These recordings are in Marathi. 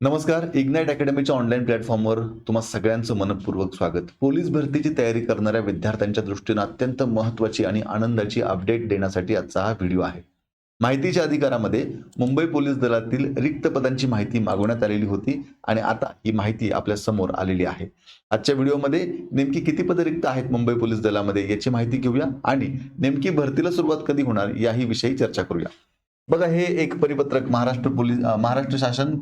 नमस्कार इग्नाइट अकॅडमीच्या ऑनलाईन प्लॅटफॉर्मवर तुम्हा सगळ्यांचं मनपूर्वक स्वागत. पोलीस भरतीची तयारी करणाऱ्या विद्यार्थ्यांच्या दृष्टीनं अत्यंत महत्त्वाची आणि आनंदाची अपडेट देण्यासाठी आजचा हा व्हिडिओ आहे. माहितीच्या अधिकारामध्ये मुंबई पोलीस दलातील रिक्त पदांची माहिती मागवण्यात आलेली होती आणि आता ही माहिती आपल्यासमोर आलेली आहे. आजच्या व्हिडिओमध्ये नेमकी किती पदं रिक्त आहेत मुंबई पोलीस दलामध्ये याची माहिती घेऊया आणि नेमकी भरतीला सुरुवात कधी होणार याही विषयी चर्चा करूया. बघा हे एक परिपत्रक महाराष्ट्र पोलीस महाराष्ट्र शासन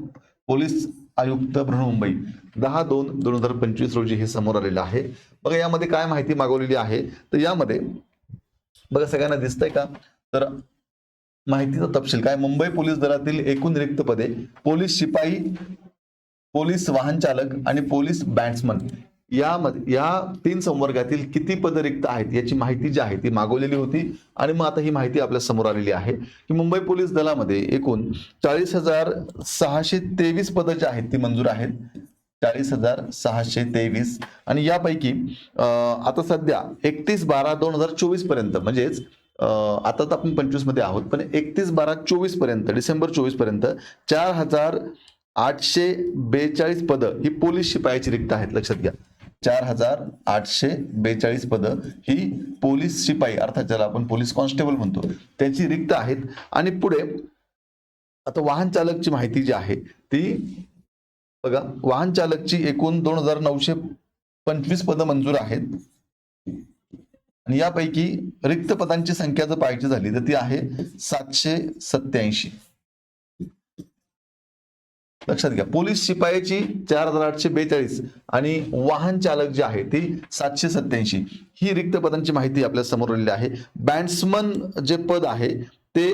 पोलीस आयुक्त बृहमुंबई दहा दोन दोन हजार पंचवीस रोजी हे समोर आलेलं आहे. बघा यामध्ये काय माहिती मागवलेली आहे? तर यामध्ये बघा सगळ्यांना दिसतंय का? तर माहितीचा तपशील. काय? मुंबई पोलीस दलातील एकूण रिक्त पदे पोलीस शिपाई पोलीस वाहन चालक आणि पोलीस बॅट्समन. यामध्ये या तीन संवर्गातील किती पद रिक्त आहेत याची माहिती जी आहे ती मागवलेली होती आणि मग आता ही माहिती आपल्यासमोर आलेली आहे की मुंबई पोलीस दलामध्ये एकूण चाळीस हजार सहाशे तेवीस पदं जी आहेत ती मंजूर आहेत. चाळीस हजार सहाशे तेवीस आणि यापैकी आता सध्या एकतीस बारा दोन हजार चोवीसपर्यंत म्हणजेच आता तर आपण पंचवीसमध्ये आहोत पण एकतीस बारा चोवीसपर्यंत डिसेंबर चोवीसपर्यंत चार हजार आठशे बेचाळीस पदं ही पोलीस शिपायाची रिक्त आहेत. लक्षात घ्या. चार हजार आठशे बेचाळीस पदं ही पोलीस शिपाई अर्थात ज्याला आपण पोलीस कॉन्स्टेबल म्हणतो त्याची रिक्त आहेत. आणि पुढे आता वाहन चालकची माहिती जी आहे ती बघा वाहन चालकची एकूण दोन हजार नऊशे पंचवीस पदं मंजूर आहेत. आणि यापैकी रिक्त पदांची संख्या जर पाहायची झाली तर ती आहे सातशे सत्याऐंशी लक्षात घ्या. पोलीस शिपायाची चार हजार आठशे बेचाळीस आणि वाहन चालक जे आहे ती सातशे सत्याऐंशी ही रिक्त पदांची माहिती आपल्यासमोर आलेली आहे. बँड्समन जे पद आहे ते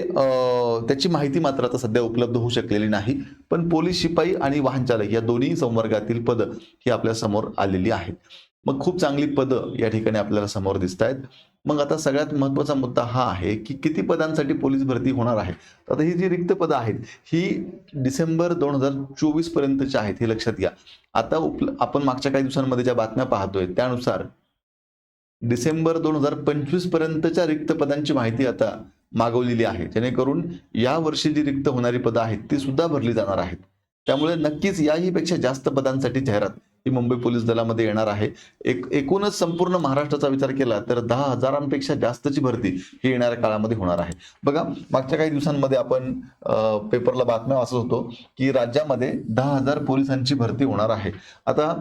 त्याची माहिती मात्र आता सध्या उपलब्ध होऊ शकलेली नाही. पण पोलीस शिपाई आणि वाहन चालक या दोन्ही संवर्गातील पदं ही आपल्यासमोर आलेली आहेत. मग खूप चांगली पदं या ठिकाणी आपल्याला समोर दिसत आहेत मग आता सगळ्यात महत्त्वाचा मुद्दा हा आहे की किती पदांसाठी पोलीस भरती होणार आहे? तर आता ही जी रिक्त पदं आहेत ही डिसेंबर दोन हजार चोवीस पर्यंतची आहेत हे लक्षात घ्या. आता उपल आपण मागच्या काही दिवसांमध्ये ज्या बातम्या पाहतोय त्यानुसार डिसेंबर दोन हजार पंचवीस पर्यंतच्या रिक्त पदांची माहिती आता मागवलेली आहे. जेणेकरून या वर्षी जी रिक्त होणारी पदं आहेत ती सुद्धा भरली जाणार आहेत. त्यामुळे नक्कीच याही पेक्षा जास्त पदांसाठी जाहिरात ही मुंबई पोलीस दलामध्ये येणार आहे. एक एकूणच संपूर्ण महाराष्ट्राचा विचार केला तर दहा हजारांपेक्षा जास्तची भरती ही येणाऱ्या काळामध्ये होणार आहे. बघा मागच्या काही दिवसांमध्ये आपण पेपरला बातम्या वाचत होतो की राज्यामध्ये दहा हजार पोलिसांची भरती होणार आहे. आता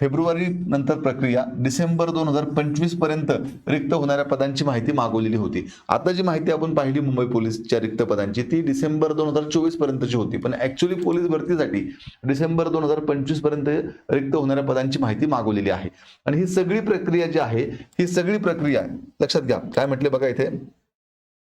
फेब्रुवारी नंतर प्रक्रिया डिसेंबर दोन हजार पंचवीसपर्यंत रिक्त होणाऱ्या पदांची माहिती मागवलेली होती. आता जी माहिती आपण पाहिली मुंबई पोलीसच्या रिक्त पदांची ती डिसेंबर दोन हजार चोवीस पर्यंतची होती. पण ऍक्च्युली पोलीस भरतीसाठी डिसेंबर दोन हजार पंचवीसपर्यंत रिक्त होणाऱ्या पदांची माहिती मागवलेली आहे. आणि ही सगळी प्रक्रिया जी आहे ही सगळी प्रक्रिया लक्षात घ्या काय म्हटले बघा इथे.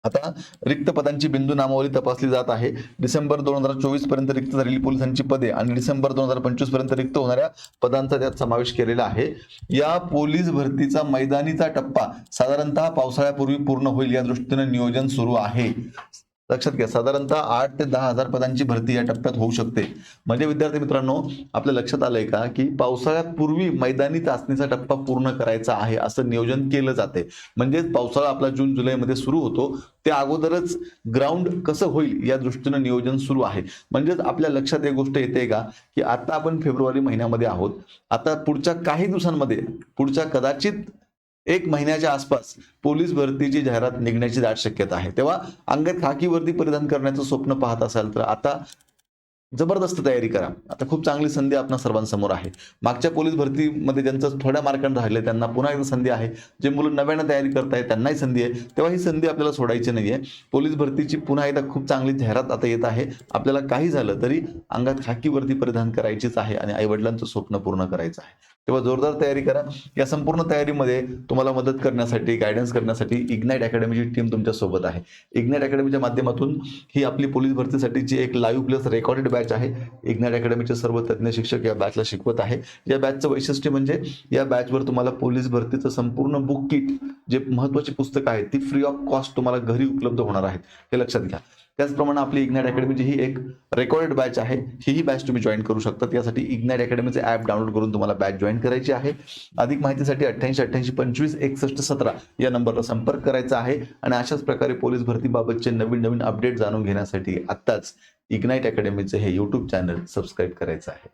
आता रिक्त पदांची बिंदू नामावली तपासली जात आहे. डिसेंबर दोन हजार चोवीसपर्यंत रिक्त झालेली पोलिसांची पदे आणि डिसेंबर दोन हजार पंचवीसपर्यंत रिक्त होणाऱ्या पदांचा त्यात समावेश केलेला आहे. या पोलीस भरतीचा मैदानीचा टप्पा साधारणतः पावसाळ्यापूर्वी पूर्ण होईल या दृष्टीने नियोजन सुरू आहे. लक्षात घ्या साधारणतः आठ ते दहा हजार पदांची भरती या टप्प्यात होऊ शकते. म्हणजे विद्यार्थी मित्रांनो आपल्या लक्षात आलंय का की पावसाळ्यात पूर्वी मैदानी चाचणीचा टप्पा पूर्ण करायचा आहे असं नियोजन केलं जाते. म्हणजेच पावसाळा आपला जून जुलैमध्ये सुरू होतो. त्या अगोदरच ग्राउंड कसं होईल या दृष्टीनं नियोजन सुरू आहे. म्हणजेच आपल्या लक्षात एक गोष्ट येते का की आता आपण फेब्रुवारी महिन्यामध्ये आहोत. आता पुढच्या काही दिवसांमध्ये पुढच्या कदाचित एक महिन्याच्या आसपास पोलीस भरतीची जाहिरात निघण्याची दाट शक्यता आहे. तेव्हा अंगात खाकी वर्दी परिधान करण्याचं स्वप्न पाहत असाल तर आता जबरदस्त तयारी करा. आता खूप चांगली संधी आपल्या सर्वांसमोर आहे. मागच्या पोलीस भरतीमध्ये ज्यांचं थोड्या मार्कांना राहिले त्यांना पुन्हा एकदा संधी आहे. जे मुलं नव्यानं तयारी करतायत त्यांनाही संधी आहे. तेव्हा ही संधी आपल्याला सोडायची नाहीये. पोलीस भरतीची पुन्हा एकदा खूप चांगली जाहिरात आता येत आहे. आपल्याला काही झालं तरी अंगात खाकी वर्दी परिधान करायचीच आहे आणि आईवडिलांचं स्वप्न पूर्ण करायचं आहे. तेव्हा जोरदार तयारी करा. या संपूर्ण तयारीमध्ये तुम्हाला मदत करण्यासाठी गायडन्स करण्यासाठी इग्नाईट अकॅडमीची टीम तुमच्यासोबत आहे. इग्नाईट अकॅडमीच्या माध्यमातून ही आपली पोलीस भरतीसाठीची एक लाईव्ह प्लस रेकॉर्डेड बॅच आहे. इग्नाईट अकॅडमीचे सर्व तज्ज्ञ शिक्षक या बॅचला शिकवत आहे. या बॅचचं वैशिष्ट्य म्हणजे या बॅचवर तुम्हाला पोलीस भरतीचं संपूर्ण बुक किट जे महत्त्वाची पुस्तकं आहेत ती फ्री ऑफ कॉस्ट तुम्हाला घरी उपलब्ध होणार आहेत. हे लक्षात घ्या. त्याचप्रमाणे आपली इग्नाइट अकॅडमीची ही एक रेकॉर्डेड बॅच आहे. ही बॅच तुम्ही जॉईन करू शकता त्यासाठी इग्नाइट अकॅडमीचे ॲप डाउनलोड करून तुम्हाला बॅच जॉईन करायची आहे. अधिक माहितीसाठी अठ्ठ्याऐंशी अठ्ठ्याऐंशी पंचवीस एकसष्ट सतरा या नंबरला संपर्क करायचा आहे. आणि अशाच प्रकारे पोलीस भरतीबाबतचे नवीन नवीन अपडेट जाणून घेण्यासाठी आत्ताच इग्नाईट अकॅडमीचे हे युट्यूब चॅनल सबस्क्राईब करायचं आहे.